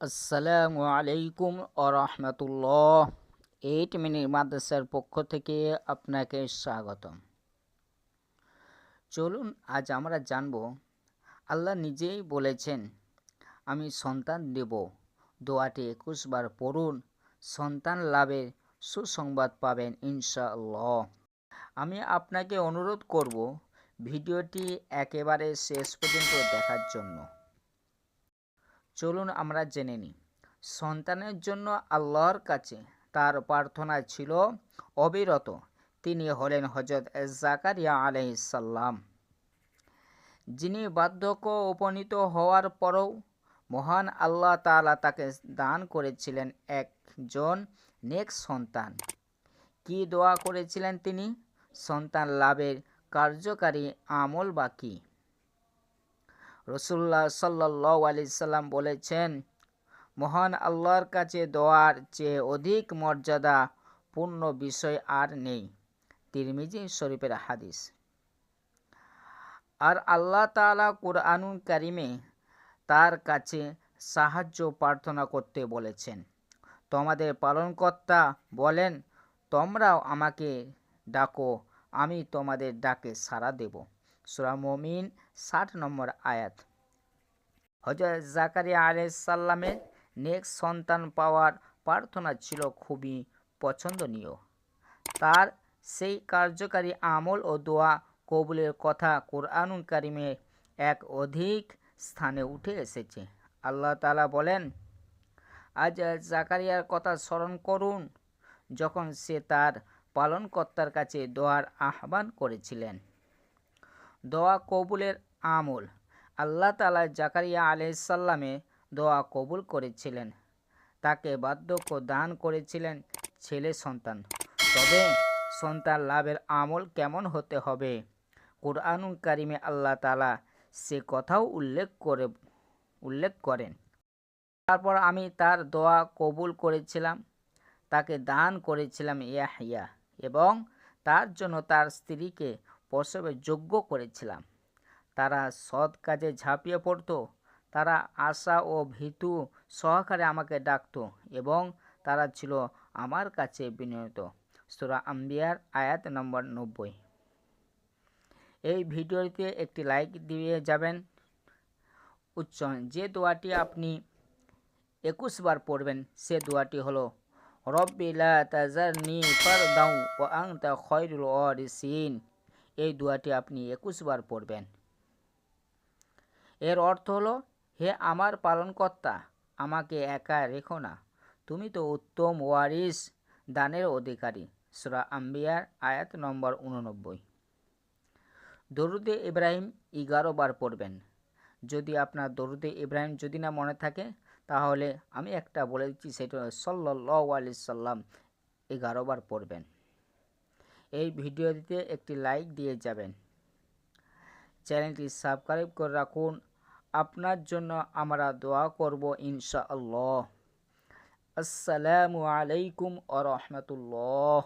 আসসালামু আলাইকুম আরহামতুল্লাহ eight minute মাদ্রাসার পক্ষ থেকে আপনাকে স্বাগতম। চলুন, আজ আমরা জানব, আল্লাহ নিজেই বলেছেন, আমি সন্তান দেব। দোয়াটি একুশ বার পড়ুন, সন্তান লাভের সুসংবাদ পাবেন ইনশাআল্লাহ। আমি আপনাকে অনুরোধ করব, ভিডিওটি একেবারে শেষ পর্যন্ত দেখার জন্য। চলুন আমরা জেনে নিই। সন্তানের জন্য আল্লাহর কাছে তার প্রার্থনা ছিল অবিরত। তিনি হলেন হজরত জাকারিয়া আলাইসাল্লাম যিনি বার্ধক্য উপনীত হওয়ার পরও মহান আল্লাহ তাআলা তাকে দান করেছিলেন একজন নেক সন্তান। কি দোয়া করেছিলেন তিনি? সন্তান লাভের কার্যকারী আমল বা কী? রসুল্লাহ সাল্লাহ আলি সাল্লাম বলেছেন, মহান আল্লাহর কাছে দোয়ার চেয়ে অধিক মর্যাদা পূর্ণ বিষয় আর নেই। তিরমিজি শরীফের হাদিস। আর আল্লাহ তালা কুরআনুল কারিমে তার কাছে সাহায্য প্রার্থনা করতে বলেছেন। তোমাদের পালনকর্তা বলেন, তোমরাও আমাকে ডাকো, আমি তোমাদের ডাকে সাড়া দেব। সুরা মমিন, ষাট নম্বর আয়াত। হজরত জাকারিয়া আলাইসাল্লামের নেক্সট সন্তান পাওয়ার প্রার্থনা ছিল খুবই পছন্দনীয়। তার সেই কার্যকারী আমল ও দোয়া কবুলের কথা কোরআনুল কারিমে এক অধিক স্থানে উঠে এসেছে। আল্লাহ তালা বলেন, আজ জাকারিয়ার কথা স্মরণ করুন। যখন সে তার পালনকর্তার কাছে দোয়ার আহ্বান করেছিলেন। দোয়া কবুলের আমল। আল্লাহ তালা জাকারিয়া আলাইসাল্লামে দোয়া কবুল করেছিলেন। তাকে বার্ধক্য দান করেছিলেন ছেলে সন্তান। তবে সন্তান লাভের আমল কেমন হতে হবে? কোরআনুল কারিমে আল্লাহ তালা সে কথাও উল্লেখ করে, উল্লেখ করেন। তারপর আমি তার দোয়া কবুল করেছিলাম, তাকে দান করেছিলাম ইয়াহিয়া এবং তার জন্য তার স্ত্রীকে প্রসবের যোগ্য করেছিলাম। তারা সৎ কাজে ঝাঁপিয়ে পড়ত। তারা আশা ও ভীতু সহকারে আমাকে ডাকত এবং তারা ছিল আমার কাছে বিনিয়োগ সুরা আম্বিয়ার আয়াত নম্বর নব্বই। এই ভিডিওটিতে একটি লাইক দিয়ে যাবেন। উচ্চারণ যে দোয়াটি আপনি একুশ বার পড়বেন, সে দোয়াটি হলো, রব্বি লা তাজারনি ফারদাউ ওয়া আনতা খয়রুল ওয়ারিসিন। এই দোয়াটি আপনি একুশ বার পড়বেন। এর অর্থ হলো, হে আমার পালনকর্তা, আমাকে একা রেখো না। তুমি তো উত্তম ওয়ারিস, দানের অধিকারী। সুরা আম্বিয়ার আয়াত নম্বর উননব্বই দরুদে ইব্রাহিম এগারো বার পড়বেন। যদি আপনার দরুদে ইব্রাহিম যদি না মনে থাকে, তাহলে আমি একটা বলে দিচ্ছি, সেটা সাল্লাহ আলি সাল্লাম এগারো বার পড়বেন। এই ভিডিওটিতে একটি লাইক দিয়ে যাবেন। চ্যানেলটি সাবস্ক্রাইব করে রাখুন। আপনার জন্য আমরা দোয়া করব ইনশাআল্লাহ। আসসালামু আলাইকুম আ রহমতুল্লাহ।